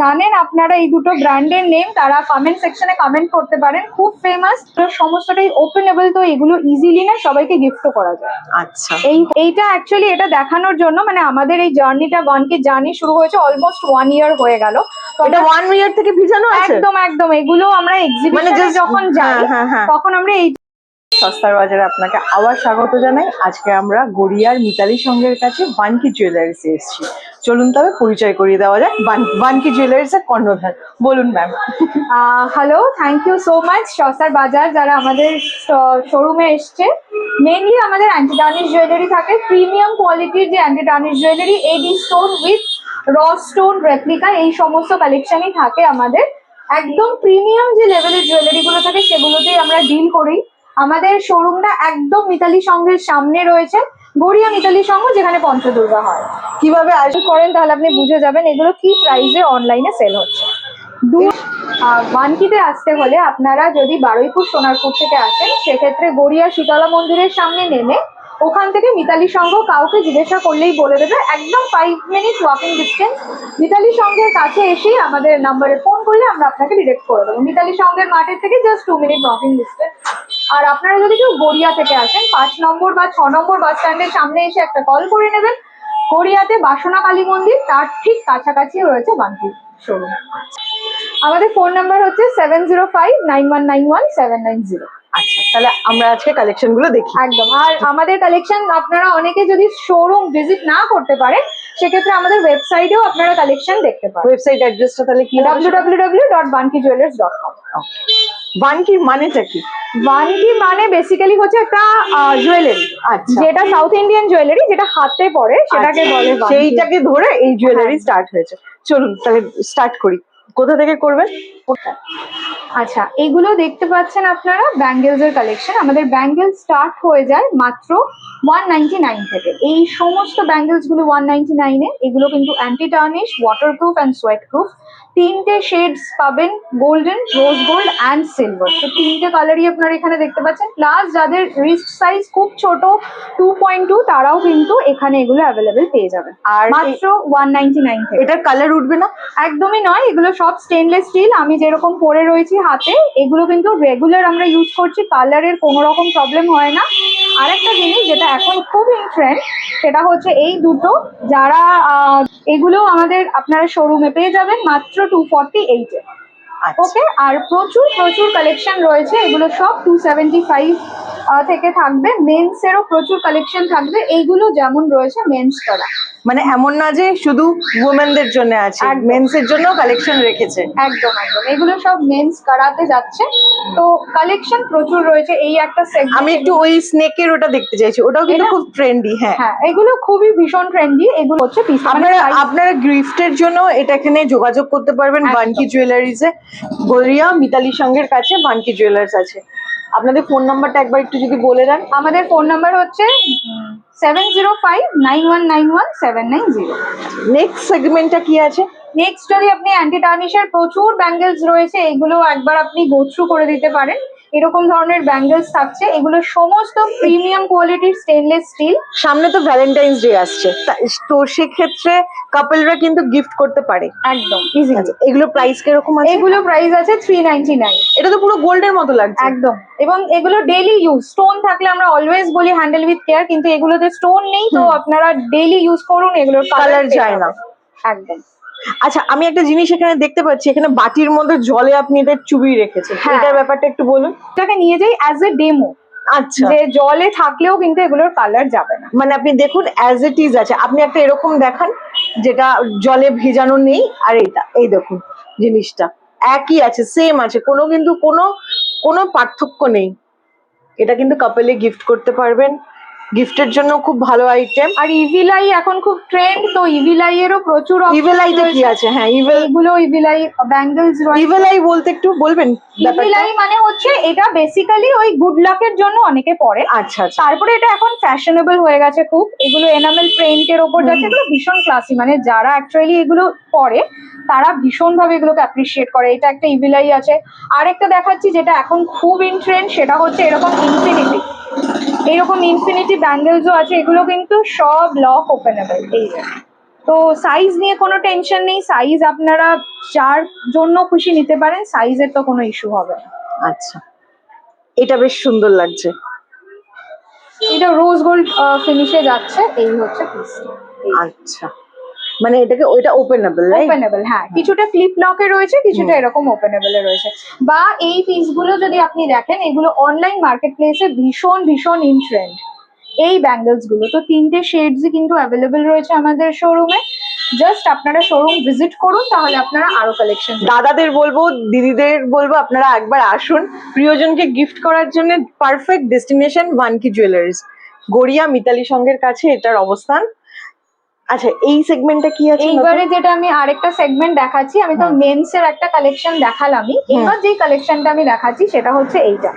জানেন আপনারা এই দুটো ব্র্যান্ডের নেম তারা কমেন্ট সেকশনে কমেন্ট করতে পারেন। খুব ফেমাস সমস্তটাই ওপেনেবল তো এগুলো ইজিলি না সবাইকে গিফট করা যায়। আচ্ছা। এই এইটা অ্যাকচুয়ালি এটা দেখানোর জন্য মানে আমাদের এই জার্নিটা ওয়ানকে জার্নি শুরু হয়েছে অলমোস্ট ওয়ান ইয়ার হয়ে গেল। তো এটা ওয়ান ইয়ার থেকে ভিজানো আছে একদম একদম এগুলো আমরা এক্সিবিশনে মানে যখন যাই হ্যাঁ, হ্যাঁ, হ্যাঁ। তখন আমরা এই সস্তার বাজারে আপনাকে আবার স্বাগত জানাই। আজকে আমরা গড়িয়ার মিতালি সঙ্গের কাছে বানকি জুয়েলারিসে এসেছি। চলুন তবে পরিচয় করিয়ে দেওয়া যাক। বান- বানকি জুয়েলারিস এর কর্ণধার। বলুন ma'am hello thank you so much সস্তার বাজার যারা আমাদের শোরুমে এসছে। মেনলি আমাদের অ্যান্টি টার্নিশ জুয়েলারি থাকে। প্রিমিয়াম কোয়ালিটির যে anti tarnish jewellery AD stone with raw stone replica এই সমস্ত কালেকশনই থাকে আমাদের। একদম প্রিমিয়াম যে লেভেলের জুয়েলারি গুলো থাকে, সেগুলোতেই আমরা ডিল করি। আমাদের শোরুমটা একদম মিতালি সংঘের সামনে রয়েছে, গড়িয়া মিতালি সংঘ, যেখানে পঞ্চদুর্গা হয়। কীভাবে আসবে করেন তাহলে আপনি বুঝে যাবেন এগুলো কি প্রাইসে অনলাইনে সেল হচ্ছে। ওয়ানকিতে আসতে হলে আপনারা যদি বারুইপুর, সোনারপুর থেকে আসেন, সেক্ষেত্রে গড়িয়া শীতলা মন্দিরের সামনে নেমে ওখান থেকে মিতালি সংঘ কাউকে জিজ্ঞাসা করলেই বলে দেবে, একদম five minute walking distance Mitali সংঘের কাছে এসেই আমাদের নাম্বারে ফোন করলে আমরা আপনাকে ডিরেক্ট করে দেবো। মিতালি সংঘের মাঠের থেকে just two minute walking distance আর আপনারা যদি কেউ গড়িয়া থেকে আসেন পাঁচ নম্বর বা ছ নম্বর বাস স্ট্যান্ডের সামনে এসে একটা কল করে নেবেন। গড়িয়াতে বাসনা কালী মন্দির তার ঠিক কাছাকাছি রয়েছে বান্কি শোরুম আমাদের ফোন নাম্বার হচ্ছে seven zero five nine one nine one seven nine zero আচ্ছা তাহলে আমরা আজকে কালেকশনগুলো দেখি। একদম আর আমাদের কালেকশন আপনারা অনেকে যদি শোরুম ভিজিট না করতে পারেন সেক্ষেত্রে আমাদের ওয়েবসাইটেও আপনারা কালেকশন দেখতে পারেন। ওয়েবসাইট অ্যাড্রেসটা তাহলে কি W W W dot Banki মানেটা কি? বানকি মানে বেসিক্যালি হচ্ছে একটা জুয়েলারি আচ্ছা। যেটা সাউথ ইন্ডিয়ান জুয়েলারি যেটা হাতে পরে সেটাকে আচ্ছা, বলে। সেইটাকে ধরে এই জুয়েলারি হ্যাঁ। স্টার্ট হয়েছে। চলুন তাহলে স্টার্ট করি। কোথা থেকে করবেন? আচ্ছা এগুলো দেখতে পাচ্ছেন আপনারা ব্যাঙ্গেলস এর কালেকশন আমাদের ব্যাঙ্গেল স্টার্ট হয়ে যায় মাত্র ওয়ান নাইনটি নাইন থেকে। এই সমস্ত ব্যাঙ্গেলসগুলো ওয়ান নাইনটি নাইনে এগুলো কিন্তু anti tarnish waterproof and sweat proof তিনটে শেডস পাবেন golden rose gold and silver তো তিনটে কালারই আপনারা এখানে দেখতে পাচ্ছেন প্লাস যাদের রিস্ট সাইজ খুব ছোট টু পয়েন্ট টু তারাও কিন্তু এখানে এগুলো অ্যাভেলেবেল পেয়ে যাবেন। আর মাত্র ওয়ান নাইনটি নাইন এটার কালার উঠবে না? একদমই নয় এগুলো সব স্টেনলেস স্টিল আমি যেরকম পরে রয়েছি হাতে এগুলো কিন্তু রেগুলার আমরা ইউজ করছি কালারের কোনো রকম প্রবলেম হয় না। আরেকটা জিনিস যেটা এখন খুব ট্রেন্ড সেটা হচ্ছে এই দুটো যারা এগুলো আমাদের আপনারা শোরুমে পেয়ে যাবেন মাত্র টু ফর্টি এইটে ওকে আর প্রচুর প্রচুর কালেকশন রয়েছে এগুলো সব টু সেভেন্টি ফাইভ থেকে থাকবে। মেন্সেরও প্রচুর কালেকশন থাকবে। এইগুলো যেমন রয়েছে মেন্স করা মানে এমন না যে শুধু উমেনদের জন্য আছে। মেন্স এর জন্য কালেকশন রেখেছে। একদম একদম। এগুলো সব মেন্স করাতে যাচ্ছে। তো কালেকশন প্রচুর রয়েছে এই একটা আমি একটু ওই স্নেকের ওটা দেখতে চাইছি। ওটাও কিন্তু খুব ট্রেন্ডি হ্যাঁ। হ্যাঁ এগুলো খুবই ভীষণ ট্রেন্ডি এগুলো হচ্ছে পিস আপনারা আপনারা গিফটের জন্য এটা এখানে যোগাযোগ করতে পারবেন। বানকি জুয়েলারিজে গড়িয়া মিতালি সঙ্গের কাছে বানকি জুয়েলার্স আছে। আপনাদের ফোন নাম্বারটা একবার একটু যদি বলে দেন। আমাদের ফোন নাম্বার হচ্ছে seven zero five nine one nine one seven nine zero next সেগমেন্টটা কি আছে? নেক্সট যদি আপনি অ্যান্টি টার্নিশের প্রচুর ব্যাঙ্গেলস রয়েছে এগুলো একবার আপনি গোথ্রু করে দিতে পারেন। এরকম ধরনের ব্যাঙ্গেলস থাকছে। এগুলো সমস্ত প্রিমিয়াম কোয়ালিটির স্টেনলেস স্টিল সামনে তো ভ্যালেন্টাইন্স ডে আসছে। তো সেক্ষেত্রে কাপলরা কিন্তু গিফট করতে পারে। একদম। ইজি আচ্ছা এগুলো প্রাইস কীরকম আছে? এগুলো প্রাইস আছে থ্রি নাইনটি নাইন এটা তো পুরো গোল্ডের মতো লাগছে। একদম। এবং এগুলো ডেইলি ইউজ স্টোন থাকলে আমরা অলওয়েজ বলি হ্যান্ডেল উইথ কেয়ার কিন্তু এগুলোতে স্টোন নেই তো আপনারা ডেইলি ইউজ করুন এগুলোর কালার যায় না। একদম। আচ্ছা আমি একটা জিনিস এখানে দেখতে পাচ্ছি এখানে বাটির মধ্যে জলে আপনি এটা চুবিয়ে রেখেছেন। হ্যাঁ। এটার ব্যাপারটা একটু বলুন। এটাকে নিয়ে যাই অ্যাজ এ ডেমো আচ্ছা। যে জলে থাকলেও কিন্তু এগুলোর কালার যাবে না। মানে আপনি দেখুন অ্যাজ ইট ইজ আছে। আপনি একটা এরকম দেখান যেটা জলে ভেজানো নেই আর এটা এই দেখুন জিনিসটা। একই আছে সেম আছে। কোনো কিন্তু কোনো কোনো পার্থক্য নেই। এটা কিন্তু কাপেলে গিফট করতে পারবেন। গিফটের জন্য খুব ভালো আইটেম আর ইভিলাই এখন খুব ট্রেন্ড তো ইভিলাই এরও প্রচুর option ইভেল কি আছে? হ্যাঁ ইভেল এগুলো ইভিলাই ব্যাঙ্গেলস রয়েছে। ইভেল বলতে একটু বলবেন? ইভিলাই মানে হচ্ছে এটা বেসিক্যালি ওই গুড লাকের জন্য অনেকে পরে। আচ্ছা আচ্ছা। তারপরে এটা এখন ফ্যাশনেবল হয়ে গেছে খুব। এগুলো এনামেল প্রিন্টের ওপর যাচ্ছে এগুলো ভীষণ ক্লাসি মানে যারা অ্যাকচুয়ালি এগুলো পরে তারা ভীষণ ভাবে এগুলোকে অ্যাপ্রিসিয়েট করে। এটা একটা ইভিলাই আছে। আরেকটা দেখাচ্ছি যেটা এখন খুব ইন ট্রেন্ড সেটা হচ্ছে এরকম ইনফিনিটি এরকম ইনফিনিটি ব্যাঙ্গেলসও আছে এগুলো কিন্তু সব লক ওপেনেবল এই তো সাইজ নিয়ে কোনো টেনশন নেই সাইজ আপনারা যার জন্য খুশি নিতে পারেন সাইজের তো কোনো ইস্যু হবে না। আচ্ছা। এটা বেশ সুন্দর লাগছে। এটা রোজ গোল্ড ফিনিশে যাচ্ছে এই হচ্ছে পিসটা আচ্ছা। মানে এটাকে ওইটা ওপেনেবল ওপেনেবল হ্যাঁ। কিছুটা ক্লিপ লকে রয়েছে কিছুটা এরকম ওপেনেবল রয়েছে। বা এই পিসগুলো যদি আপনি দেখেন এগুলো অনলাইন মার্কেট প্লেসে ভীষণ ভীষণ ইন ট্রেন্ড এই ব্যাঙ্গেলসগুলো। তো তিনটে শেডসই কিন্তু অ্যাভেলেবেল রয়েছে আমাদের শোরুমে জাস্ট আপনারা শোরুম ভিজিট করুন, তাহলে আপনারা আরও কালেকশন দাদাদের বলব, দিদিদের বলব, আপনারা একবার আসুন। প্রিয়জনকে গিফট করার জন্য perfect destination one key jewellers Garia Mitali সংঘের কাছে এটার অবস্থান। আচ্ছা এই সেগমেন্টটা কি আছে এইবারে যেটা আমি আরেকটা সেগমেন্ট দেখাচ্ছি আমি তো। মেন্স এর একটা কালেকশন দেখালামই। এবার যে কালেকশনটা আমি দেখাচ্ছি সেটা হচ্ছে এইটা।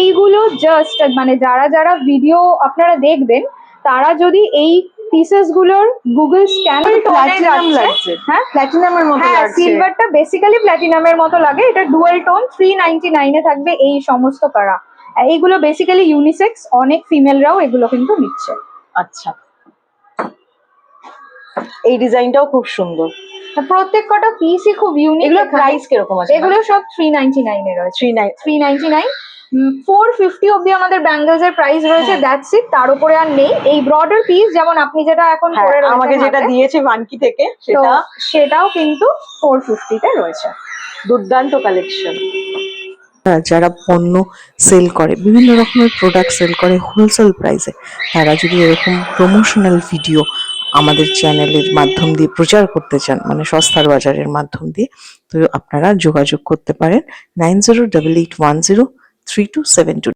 এইগুলো জাস্ট মানে যারা যারা ভিডিও আপনারা দেখবেন তারা যদি এই পিসেসগুলোর গুগল স্ক্যান প্ল্যাটিনাম লাগছে। হ্যাঁ? মতো হ্যাঁ সিলভারটা বেসিক্যালি প্ল্যাটিনামের মতো লাগে। এটা ডুয়েল টোন থ্রি নাইনটি নাইনে থাকবে এই সমস্ত কারা এইগুলো বেসিক্যালি ইউনিসেক্স অনেক ফিমেলরাও এগুলো কিন্তু নিচ্ছে। আচ্ছা। এই ডিজাইনটাও খুব সুন্দর। প্রত্যেক কটা পিসই খুব ইউনিক এগুলোর প্রাইস কীরকম আছে এগুলো সব থ্রি নাইনটি নাইনে রয়েছে। Three nine three ninety nine four fifty অব্দি আমাদের ব্যাঙ্গেলস এর প্রাইস রয়েছে হ্যাঁ। দ্যাটস ইট তার উপরে আর নেই। এই ব্রডার পিস যেমন আপনি যেটা এখন হ্যাঁ পরে আমাকে যেটা দিয়েছে ভানকি থেকে তো সেটা সেটাও কিন্তু ফোর ফিফটিতে রয়েছে। দুর্দান্ত কালেকশন তারা যারা পণ্য সেল করে বিভিন্ন রকমের প্রোডাক্ট সেল করে হোলসেল প্রাইসে তারা যদি এরকম প্রমোশনাল ভিডিও আমাদের চ্যানেলের মাধ্যম দিয়ে প্রচার করতে চান মানে সস্তার বাজারের মাধ্যম দিয়ে, তো আপনারা যোগাযোগ করতে পারেন nine zero double eight one zero three two seven two